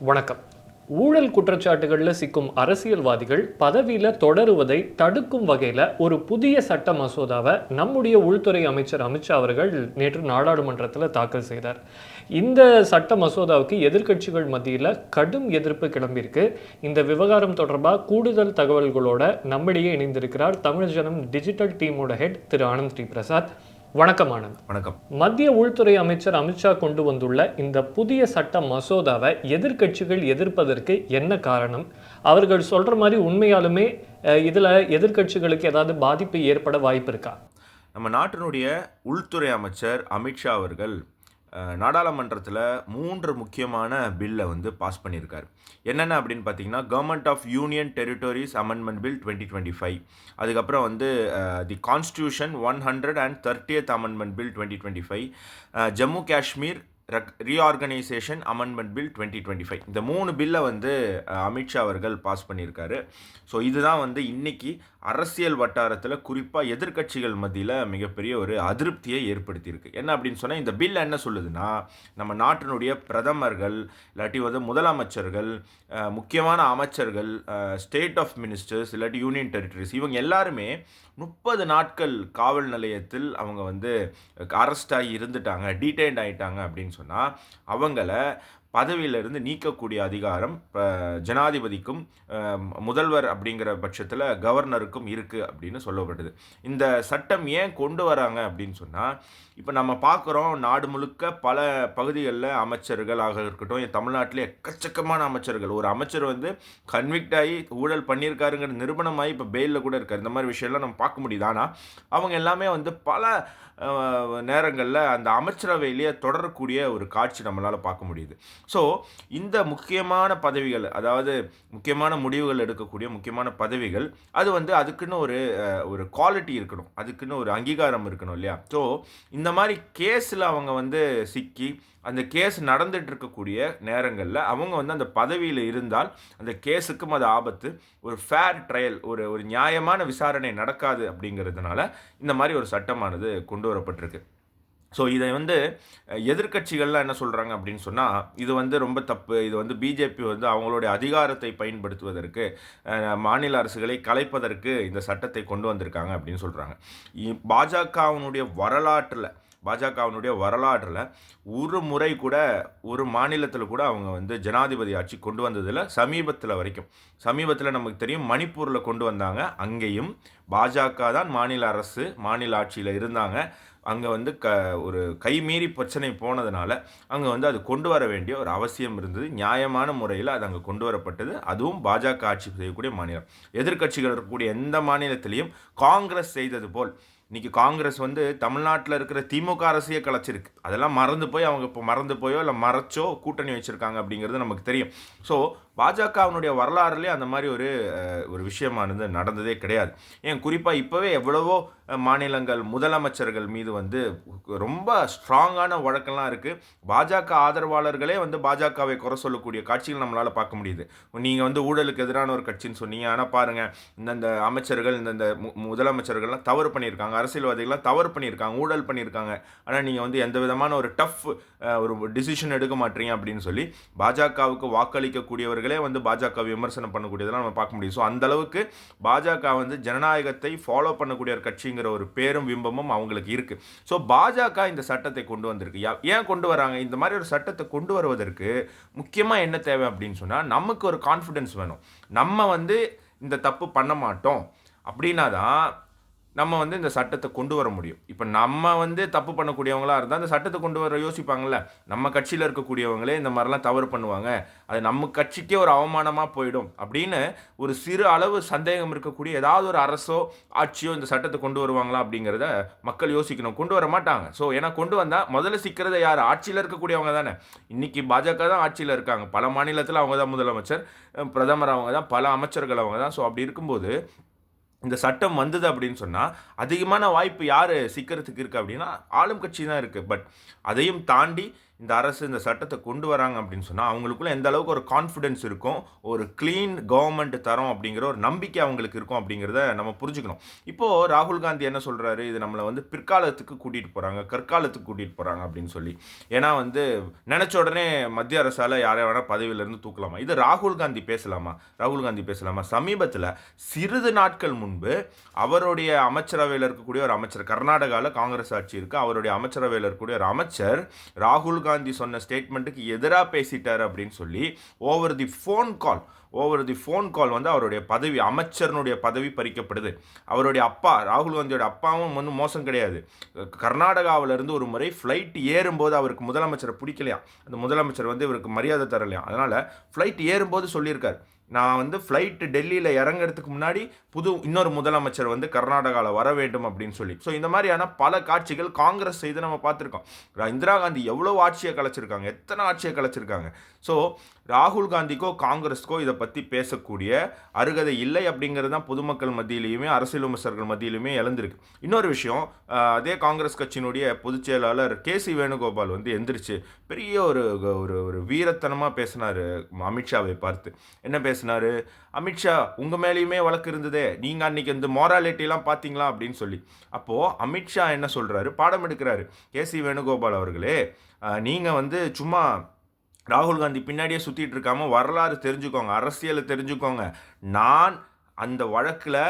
வணக்கம். ஊழல் குற்றச்சாட்டுகளில் சிக்கும் அரசியல்வாதிகள் பதவியில் தொடருவதை தடுக்கும் வகையில் ஒரு புதிய சட்ட மசோதாவை நம்முடைய உள்துறை அமைச்சர் அமித்ஷா அவர்கள் நேற்று நாடாளுமன்றத்தில் தாக்கல் செய்தார். இந்த சட்ட மசோதாவுக்கு எதிர்க்கட்சிகள் மத்தியில் கடும் எதிர்ப்பு கிளம்பியிருக்கு. இந்த விவகாரம் தொடர்பாக கூடுதல் தகவல்களோட நம்மிடையே இணைந்திருக்கிறார் தமிழ் ஜனம் டிஜிட்டல் டீமோட ஹெட் திரு ஆனந்த் ஸ்ரீ பிரசாத். வணக்கம் ஆனந்த் வணக்கம். மத்திய உள்துறை அமைச்சர் அமித்ஷா கொண்டு வந்துள்ள இந்த புதிய சட்ட மசோதாவை எதிர்க்கட்சிகள் எதிர்ப்பதற்கு என்ன காரணம்? அவர்கள் சொல்ற மாதிரி உண்மையாலுமே இதுல எதிர்க்கட்சிகளுக்கு ஏதாவது பாதிப்பு ஏற்பட வாய்ப்பு இருக்கா? நம்ம நாட்டினுடைய உள்துறை அமைச்சர் அமித்ஷா அவர்கள் நாடாளுமன்றத்தில் மூன்று முக்கியமான பில்லை வந்து பாஸ் பண்ணியிருக்காரு. என்னென்ன அப்படின்னு பார்த்தீங்கன்னா government of union territories amendment bill twenty twenty five அதுக்கப்புறம் வந்து the constitution one hundred and thirtieth amendment bill twenty twenty five Jammu Kashmir reorganisation amendment bill twenty twenty five இந்த மூணு பில்லை வந்து அமித்ஷா அவர்கள் பாஸ் பண்ணியிருக்காரு. ஸோ இதுதான் வந்து இன்னைக்கு அரசியல் வட்டாரத்தில் குறிப்பாக எதிர்க்கட்சிகள் மத்தியில் மிகப்பெரிய ஒரு அதிருப்தியை ஏற்படுத்தியிருக்கு. என்ன அப்படின்னு சொன்னால் இந்த பில் என்ன சொல்லுதுன்னா நம்ம நாட்டினுடைய பிரதமர்கள் இல்லாட்டி வந்து முதலமைச்சர்கள் முக்கியமான அமைச்சர்கள் ஸ்டேட் ஆஃப் மினிஸ்டர்ஸ் இல்லாட்டி யூனியன் டெரிட்டரிஸ் இவங்க எல்லாருமே முப்பது நாட்கள் காவல் நிலையத்தில் அவங்க வந்து அரெஸ்ட் ஆகி இருந்துட்டாங்க டீடைன்ட் ஆகிட்டாங்க அப்படின்னு சொன்னால் அவங்கள பதவியிலிருந்து நீக்கக்கூடிய அதிகாரம் இப்போ ஜனாதிபதிக்கும் முதல்வர் அப்படிங்கிற பட்சத்தில் கவர்னருக்கும் இருக்குது அப்படின்னு சொல்லப்படுது. இந்த சட்டம் ஏன் கொண்டு வராங்க அப்படின்னு சொன்னால் இப்போ நம்ம பார்க்குறோம் நாடு முழுக்க பல பகுதிகளில் அமைச்சர்களாக இருக்கட்டும் என் தமிழ்நாட்டிலே எக்கச்சக்கமான அமைச்சர்கள். ஒரு அமைச்சர் வந்து கன்விக்ட் ஆகி ஊழல் பண்ணியிருக்காருங்கிற நிரூபணமாகி இப்போ பெயிலில் கூட இருக்கார். இந்த மாதிரி விஷயம்லாம் நம்ம பார்க்க முடியுது. ஆனால் அவங்க எல்லாமே வந்து பல நேரங்களில் அந்த அமைச்சரவையிலேயே தொடரக்கூடிய ஒரு காட்சி நம்மளால் பார்க்க முடியுது. ஸோ இந்த முக்கியமான பதவிகள் அதாவது முக்கியமான முடிவுகள் எடுக்கக்கூடிய முக்கியமான பதவிகள் அது வந்து அதுக்குன்னு ஒரு ஒரு குவாலிட்டி இருக்கணும். அதுக்குன்னு ஒரு அங்கீகாரம் இருக்கணும் இல்லையா? ஸோ இந்த மாதிரி கேஸில் அவங்க வந்து சிக்கி அந்த கேஸ் நடந்துட்டு இருக்கக்கூடிய நேரங்களில் அவங்க வந்து அந்த பதவியில் இருந்தால் அந்த கேஸுக்கும் அது ஆபத்து. ஒரு ஃபேர் ட்ரையல் ஒரு ஒரு நியாயமான விசாரணை நடக்காது அப்படிங்கிறதுனால இந்த மாதிரி ஒரு சட்டமானது கொண்டு வரப்பட்டிருக்கு. ஸோ இதை வந்து எதிர்கட்சிகள்லாம் என்ன சொல்கிறாங்க அப்படின்னு சொன்னால் இது வந்து ரொம்ப தப்பு. இது வந்து பிஜேபி வந்து அவங்களுடைய அதிகாரத்தை பயன்படுத்துவதற்கு மாநில அரசுகளை கலைப்பதற்கு இந்த சட்டத்தை கொண்டு வந்திருக்காங்க அப்படின்னு சொல்கிறாங்க பாஜகவினுடைய வரலாற்றில் பாஜகவினுடைய வரலாற்றில் ஒரு முறை கூட ஒரு மாநிலத்தில் கூட அவங்க வந்து ஜனாதிபதி ஆட்சி கொண்டு வந்ததில் சமீபத்தில் வரைக்கும். சமீபத்தில் நமக்கு தெரியும் மணிப்பூரில் கொண்டு வந்தாங்க. அங்கேயும் பாஜக தான் மாநில அரசு மாநில ஆட்சியில் இருந்தாங்க. அங்கே வந்து க ஒரு கைமீறி பிரச்சனை போனதுனால அங்கே வந்து அது கொண்டு வர வேண்டிய ஒரு அவசியம் இருந்தது. நியாயமான முறையில் அது அங்கே கொண்டு வரப்பட்டது. அதுவும் பாஜக ஆட்சி செய்யக்கூடிய மாநிலம். எதிர்க்கட்சிகள் இருக்கக்கூடிய எந்த மாநிலத்திலையும் காங்கிரஸ் செய்தது போல் இன்றைக்கி காங்கிரஸ் வந்து தமிழ்நாட்டில் இருக்கிற திமுக அரசையே கலைச்சிருக்கு. அதெல்லாம் மறந்து போய் அவங்க இப்போ மறந்து போயோ இல்லை மறைச்சோ கூட்டணி வச்சுருக்காங்க அப்படிங்கிறது நமக்கு தெரியும். ஸோ பாஜகவினுடைய வரலாறுலேயே அந்த மாதிரி ஒரு ஒரு விஷயமானது நடந்ததே கிடையாது. ஏன் குறிப்பாக இப்போவே எவ்வளவோ மாநிலங்கள் முதலமைச்சர்கள் மீது வந்து ரொம்ப ஸ்ட்ராங்கான வழக்கெல்லாம் இருக்குது பாஜக ஆதரவாளர்களே வந்து பாஜகவை குறை சொல்லக்கூடிய காட்சிகள் நம்மளால் பார்க்க முடியுது. நீங்கள் வந்து ஊழலுக்கு எதிரான ஒரு கட்சின்னு சொன்னீங்க. ஆனால் பாருங்கள் இந்தந்த அமைச்சர்கள் இந்தந்த மு- முதலமைச்சர்கள்லாம் தவறு பண்ணியிருக்காங்க. அரசியல்வாதிகள்லாம் தவறு பண்ணியிருக்காங்க. ஊழல் பண்ணியிருக்காங்க. ஆனால் நீங்கள் வந்து எந்த விதமான ஒரு டஃப் ஒரு டிசிஷன் எடுக்க மாட்டீங்க அப்படின்னு சொல்லி பாஜகவுக்கு வாக்களிக்கக்கூடியவர்கள் வந்து பாஜக விமர்சனம் பண்ணக்கூடியதெல்லாம் நம்ம பார்க்க முடியும். ஸோ அந்தளவுக்கு பாஜக வந்து ஜனநாயகத்தை ஃபாலோ பண்ணக்கூடிய ஒரு கட்சிங்கிற ஒரு பேரும் பிம்பமும் அவங்களுக்கு இருக்குது ஸோ பாஜக இந்த சட்டத்தை கொண்டு வந்திருக்கு. யா- ஏன் கொண்டு வராங்க? இந்த மாதிரி ஒரு சட்டத்தை கொண்டு வருவதற்கு முக்கியமாக என்ன தேவை அப்படின்னு சொன்னால் நமக்கு ஒரு கான்ஃபிடென்ஸ் வேணும். நம்ம வந்து இந்த தப்பு பண்ண மாட்டோம். அப்படின்னா தான் நம்ம வந்து இந்த சட்டத்தை கொண்டு வர முடியும். இப்போ நம்ம வந்து தப்பு பண்ணக்கூடியவங்களாக இருந்தால் அந்த சட்டத்தை கொண்டு வர யோசிப்பாங்கல்ல. நம்ம கட்சியில் இருக்கக்கூடியவங்களே இந்த மாதிரிலாம் தவறு பண்ணுவாங்க. அது நம்ம கட்சிக்கே ஒரு அவமானமாக போயிடும். அப்படின்னு ஒரு சிறு அளவு சந்தேகம் இருக்கக்கூடிய ஏதாவது ஒரு அரசோ ஆட்சியோ இந்த சட்டத்தை கொண்டு வருவாங்களா அப்படிங்கிறத மக்கள் யோசிக்கணும். கொண்டு வர மாட்டாங்க. ஸோ ஏன்னா கொண்டு வந்தால் முதல்ல சிக்கிறத யார்? ஆட்சியில் இருக்கக்கூடியவங்க தானே. இன்றைக்கி பாஜக தான் ஆட்சியில் இருக்காங்க. பல மாநிலத்தில் அவங்க தான் முதலமைச்சர் பிரதமர் அவங்க தான் பல அமைச்சர்கள் அவங்க தான் ஸோ அப்படி இருக்கும்போது இந்த சட்டம் வந்தது அப்படின்னு சொன்னால் அதிகமான வாய்ப்பு யார் சிக்கிறதுக்கு இருக்குது அப்படின்னா ஆளும் கட்சி தான் இருக்குது பட் அதையும் தாண்டி இந்த அரசு இந்த சட்டத்தை கொண்டு வராங்க அப்படின்னு சொன்னால் அவங்களுக்குள்ள எந்த அளவுக்கு ஒரு கான்ஃபிடென்ஸ் இருக்கும் ஒரு க்ளீன் கவர்மெண்ட் தரோம் அப்படிங்கிற ஒரு நம்பிக்கை அவங்களுக்கு இருக்கும் அப்படிங்கிறத நம்ம புரிஞ்சுக்கணும். இப்போது ராகுல் காந்தி என்ன சொல்கிறாரு இது நம்மளை வந்து பிற்காலத்துக்கு கூட்டிகிட்டு போகிறாங்க கற்காலத்துக்கு கூட்டிகிட்டு போகிறாங்க அப்படின்னு சொல்லி. ஏன்னா வந்து நினச்ச உடனே மத்திய அரசால் யாரை வேணால் பதவியிலேருந்து தூக்கலாமா? இது ராகுல் காந்தி பேசலாமா? ராகுல் காந்தி பேசலாமா? சமீபத்தில் சிறிது நாட்கள் முன்பு அவருடைய அமைச்சரவையில் இருக்கக்கூடிய ஒரு அமைச்சர் கர்நாடகாவில் காங்கிரஸ் ஆட்சி இருக்குது அவருடைய அமைச்சரவையில் இருக்கக்கூடிய ஒரு அமைச்சர் ராகுல் காந்தி சொன்ன ஸ்டேட்மெண்ட்டுக்கு எதிராக பேசிட்டார் அப்படின்னு சொல்லி over the phone call over the phone call வந்து அவருடைய பதவி அமைச்சரனுடைய பதவி பறிக்கப்படுது. அவருடைய அப்பா ராகுல் காந்தியோட அப்பாவும் வந்து மோசம் கிடையாது. கர்நாடகாவிலேருந்து ஒரு முறை ஃப்ளைட் ஏறும்போது அவருக்கு முதலமைச்சரை பிடிக்கலையா? அந்த முதலமைச்சர் வந்து இவருக்கு மரியாதை தரலையா? அதனால் ஃப்ளைட் ஏறும்போது சொல்லியிருக்கார். நான் வந்து ஃப்ளைட்டு டெல்லியில் இறங்குறதுக்கு முன்னாடி புது இன்னொரு முதலமைச்சர் வந்து கர்நாடகாவில் வர வேண்டும் அப்படின்னு சொல்லி. ஸோ இந்த மாதிரியான பல காட்சிகள் காங்கிரஸ் செய்து நம்ம பார்த்துருக்கோம். இந்திரா காந்தி எவ்வளோ ஆட்சியை கலைச்சிருக்காங்க? எத்தனை ஆட்சியை கலைச்சிருக்காங்க? ஸோ ராகுல் காந்திக்கோ காங்கிரஸ்க்கோ இதை பற்றி பேசக்கூடிய அருகதை இல்லை அப்படிங்கிறது தான் பொதுமக்கள் மத்தியிலையுமே அரசியல் விமர்சகர்கள் மத்தியிலையுமே இழந்திருக்கு இன்னொரு விஷயம் அதே காங்கிரஸ் கட்சியினுடைய பொதுச் செயலாளர் கே சி வேணுகோபால் வந்து எந்திரிச்சு பெரிய ஒரு ஒரு ஒரு வீரத்தனமாக பேசினார் அமித்ஷாவை பார்த்து. என்ன பேசினாரு. அமித்ஷா உங்கள் மேலேயுமே வழக்கு இருந்ததே. நீங்கள் அன்றைக்கி இந்த மோராலிட்டிலாம் பார்த்தீங்களா அப்படின்னு சொல்லி. அப்போது அமித்ஷா என்ன சொல்கிறாரு பாடம் எடுக்கிறாரு. கே. சி. வேணுகோபால் அவர்களே நீங்கள் வந்து சும்மா ராகுல் காந்தி பின்னாடியே சுற்றிட்டு இருக்காமல் வரலாறு தெரிஞ்சுக்கோங்க அரசியலை தெரிஞ்சுக்கோங்க. நான் அந்த வழக்கில்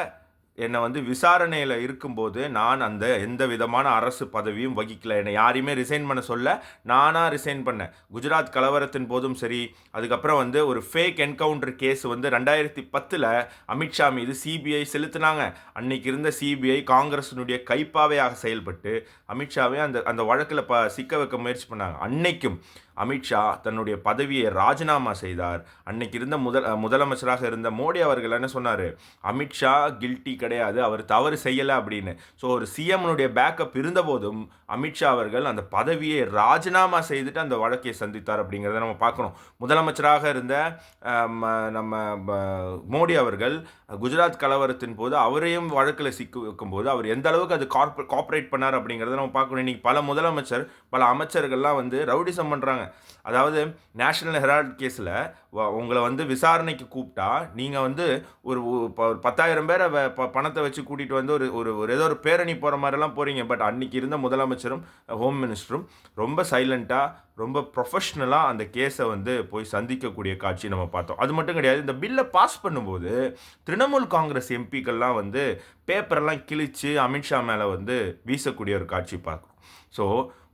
என்னை வந்து விசாரணையில் இருக்கும்போது நான் அந்த எந்த விதமான அரசு பதவியும் வகிக்கல. என்னை யாரையுமே ரிசைன் பண்ண சொல்ல நானாக ரிசைன் பண்ணேன். குஜராத் கலவரத்தின் போதும் சரி அதுக்கப்புறம் வந்து ஒரு ஃபேக் என்கவுண்டர் கேஸ் வந்து ரெண்டாயிரத்தி பத்தில் அமித்ஷா மீது சிபிஐ செலுத்தினாங்க. அன்னைக்கு இருந்த சிபிஐ காங்கிரஸினுடைய கைப்பாவையாக செயல்பட்டு அமித்ஷாவே அந்த அந்த வழக்கில் ப சிக்க வைக்க முயற்சி பண்ணாங்க. அன்னைக்கும் அமித்ஷா தன்னுடைய பதவியை ராஜினாமா செய்தார். அன்னைக்கு இருந்த முதல் முதலமைச்சராக இருந்த மோடி அவர்கள் என்ன சொன்னார்? அமித்ஷா கில்ட்டி கிடையாது. அவர் தவறு செய்யலை அப்படின்னு. ஸோ ஒரு சிஎம்னுடைய பேக்கப் இருந்தபோதும் அமித்ஷா அவர்கள் அந்த பதவியை ராஜினாமா செய்துட்டு அந்த வழக்கை சந்தித்தார் அப்படிங்கிறத நம்ம பார்க்கணும். முதலமைச்சராக இருந்த ம- நம்ம மோடி அவர்கள் குஜராத் கலவரத்தின் போது அவரையும் வழக்கில் சிக்க வைக்கும்போது அவர் எந்த அளவுக்கு அது கார்ப காப்பரேட் பண்ணார் அப்படிங்கிறத நம்ம பார்க்கணும். இன்னைக்கு பல முதலமைச்சர் பல அமைச்சர்கள்லாம் வந்து ரவுடிசம் பண்ணுறாங்க அதாவது நேஷனல் ஹெரால்ட் கேஸில் உங்களை வந்து விசாரணைக்கு கூப்பிட்டா நீங்கள் வந்து ஒரு ஒரு ப- ஒரு பத்தாயிரம் பேரை ப- பணத்தை வச்சு கூட்டிகிட்டு வந்து ஒரு ஒரு ஒரு ஏதோ ஒரு பேரணி போகிற மாதிரிலாம் போகிறீங்க பட் அன்றைக்கி இருந்த முதலமைச்சரும் ஹோம் மினிஸ்டரும் ரொம்ப சைலண்ட்டாக ரொம்ப ப்ரொஃபஷ்னலாக அந்த கேஸை வந்து போய் சந்திக்கக்கூடிய காட்சி நம்ம பார்த்தோம். அது மட்டும் கிடையாது இந்த பில்லை பாஸ் பண்ணும்போது திரிணாமுல் காங்கிரஸ் எம்பிக்கள்லாம் வந்து பேப்பரெல்லாம் கிழித்து அமித்ஷா மேலே வந்து வீசக்கூடிய ஒரு காட்சி பார்க்குறோம். ஸோ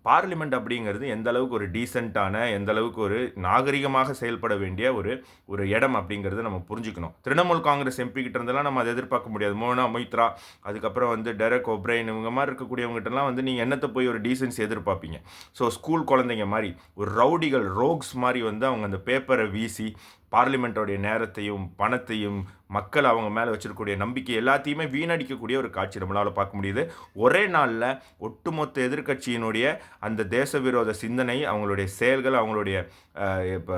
பார்லிமெண்ட் அப்படிங்கிறது எந்த அளவுக்கு ஒரு டீசெண்டான எந்த அளவுக்கு ஒரு நாகரிகமாக செயல்பட வேண்டிய ஒரு ஒரு இடம் அப்படிங்கிறத நம்ம புரிஞ்சுக்கணும். திரிணாமுல் காங்கிரஸ் எம்பி கிட்ட இருந்தெல்லாம் நம்ம அதை எதிர்பார்க்க முடியாது. மோனா மொய்த்ரா அதுக்கப்புறம் வந்து டெரக் ஒப்ரைன் இவங்க மாதிரி இருக்கக்கூடியவங்ககிட்டலாம் வந்து நீங்கள் என்னத்தை போய் ஒரு டீசன்ஸ் எதிர்பார்ப்பீங்க? ஸோ ஸ்கூல் குழந்தைங்க மாதிரி ஒரு ரவுடிகள் ரோக்ஸ் மாதிரி வந்து அவங்க அந்த பேப்பரை வீசி பார்லிமெண்ட்டோடைய நேரத்தையும் பணத்தையும் மக்கள் அவங்க மேலே வச்சிருக்கக்கூடிய நம்பிக்கை எல்லாத்தையுமே வீணடிக்கக்கூடிய ஒரு காட்சி நம்மளால் பார்க்க முடியுது. ஒரே நாளில் ஒட்டுமொத்த எதிர்க்கட்சியினுடைய அந்த தேச விரோத சிந்தனை அவங்களுடைய செயல்கள் அவங்களுடைய இப்போ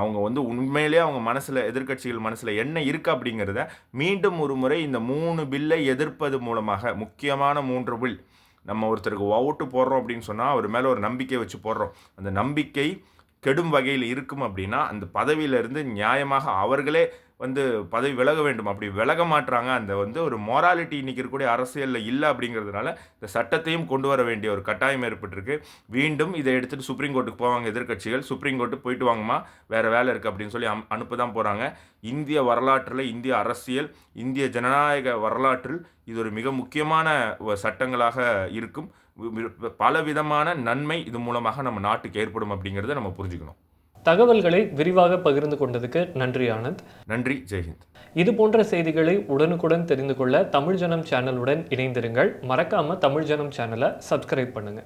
அவங்க வந்து உண்மையிலேயே அவங்க மனசில் எதிர்க்கட்சிகள் மனசில் என்ன இருக்குது அப்படிங்கிறத மீண்டும் ஒரு முறை இந்த மூணு பில்லை எதிர்ப்பது மூலமாக முக்கியமான மூன்று பில் நம்ம ஒருத்தருக்கு ஓட்டு போடுறோம் அப்படின்னு சொன்னால் அவர் மேலே ஒரு நம்பிக்கை வச்சு போடுறோம். அந்த நம்பிக்கை கெடும் வகையில் இருக்கும் அப்படின்னா அந்த பதவியிலிருந்து நியாயமாக அவர்களே வந்து பதவி விலக வேண்டும். அப்படி விலக மாட்டுறாங்க அந்த வந்து ஒரு மொராலிட்டி இன்னைக்கு இருக்கக்கூடிய அரசியலில் இல்லை அப்படிங்கிறதுனால இந்த சட்டத்தையும் கொண்டு வர வேண்டிய ஒரு கட்டாயம் ஏற்பட்டிருக்கு. மீண்டும் இதை எடுத்துட்டு சுப்ரீம் கோர்ட்டுக்கு போவாங்க எதிர்க்கட்சிகள். சுப்ரீம் கோர்ட்டு போயிட்டு வாங்கம்மா வேறு வேலை இருக்குது அப்படின்னு சொல்லி அம் அனுப்ப தான் போகிறாங்க இந்திய வரலாற்றில் இந்திய அரசியல் இந்திய ஜனநாயக வரலாற்றில் இது ஒரு மிக முக்கியமான சட்டங்களாக இருக்கும். பல விதமான நன்மை இது மூலமாக நம்ம நாட்டுக்கு ஏற்படும் அப்படிங்கிறத நம்ம புரிஞ்சுக்கணும். தகவல்களை விரிவாக பகிர்ந்து கொண்டதுக்கு நன்றி ஆனந்த். நன்றி ஜெய்ஹிந்த் இது போன்ற செய்திகளை உடனுக்குடன் தெரிந்து கொள்ள தமிழ் ஜனம் சேனலுடன் இணைந்திருங்கள். மறக்காம தமிழ் ஜனம் சேனலை சப்ஸ்கிரைப் பண்ணுங்க.